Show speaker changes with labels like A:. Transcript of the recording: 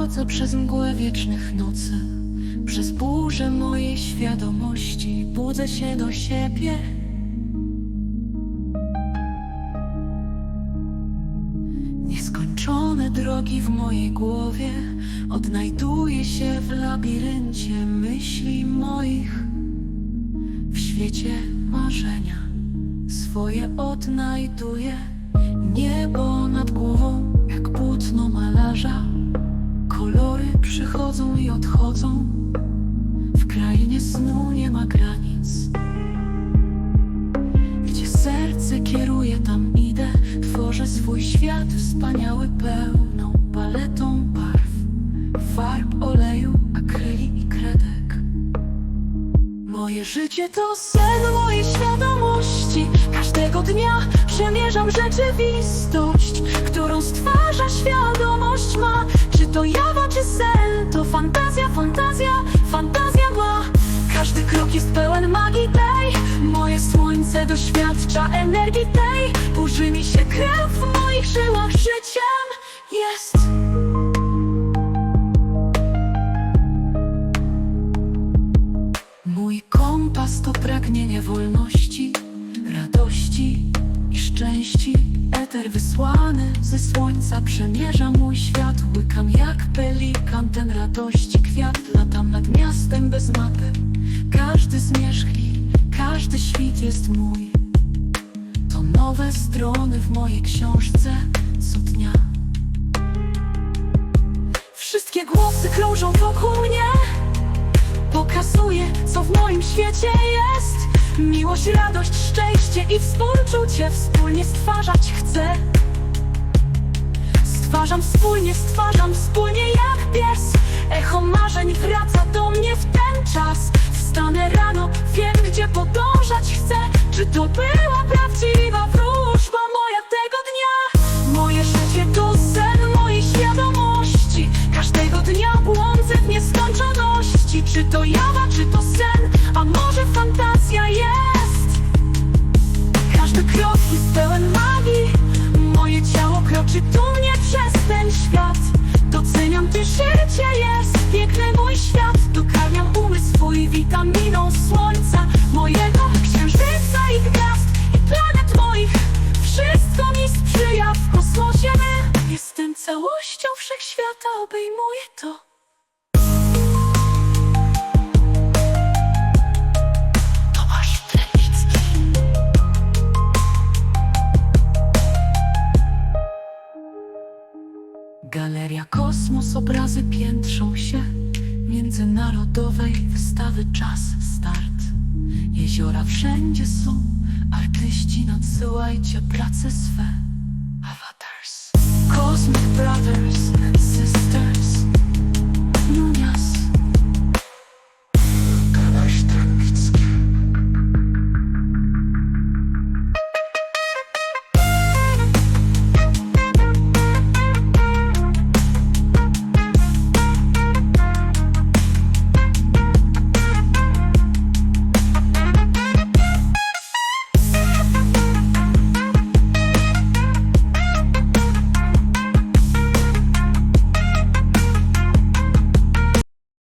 A: Przechodzę przez mgłę wiecznych nocy, przez burzę mojej świadomości, budzę się do siebie. Nieskończone drogi w mojej głowie, odnajduję się w labiryncie myśli moich. W świecie marzenia swoje odnajduję. Niebo nad głową, jak płótno malarza. Przychodzą i odchodzą. W krainie snu nie ma granic. Gdzie serce kieruje, tam idę. Tworzę swój świat wspaniały, pełną paletą barw, farb, oleju, akryli i kredek. Moje życie to sen mojej świadomości. Każdego dnia przemierzam rzeczywistość, którą stwarza świadomość ma. Czy to jawa, czy sen, to fantazja, fantazja, fantazja mgła. Każdy krok jest pełen magii tej. Moje słońce doświadcza energii tej. Burzy mi się krew w moich żyłach, życiem jest. Mój kompas to pragnienie wolności, i szczęści. Eter wysłany ze słońca przemierza mój świat. Łykam jak pelikan ten radości kwiat. Latam nad miastem bez mapy. Każdy zmierzch i każdy świt jest mój. To nowe strony w mojej książce co dnia. Wszystkie głosy krążą wokół mnie. Pokazuje, co w moim świecie jest Miłość, radość, szczęście i współczucie Wspólnie stwarzać chcę. Stwarzam wspólnie, stwarzam wspólnie jak pies. Echo marzeń wraca do mnie w ten czas. Wstanę rano, wiem gdzie podążać chcę. Czy to była prawdziwa wróżba moja tego dnia? Moje życie to sen mojej świadomości. Każdego dnia błądzę w nieskończoności. Czy to jawa, czy to kroczy tu mnie przez ten świat Doceniam, gdy życie jest. Piękny mój świat Dokarmiam umysł swój witaminą słońca Mojego księżyca i gwiazd i planet moich. Wszystko mi sprzyja w kosmosie. My Jestem całością wszechświata, obejmuję to Galeria Kosmos, obrazy piętrzą się. Międzynarodowej wystawy Czas Start. Jeziora wszędzie są. Artyści nadsyłajcie prace swe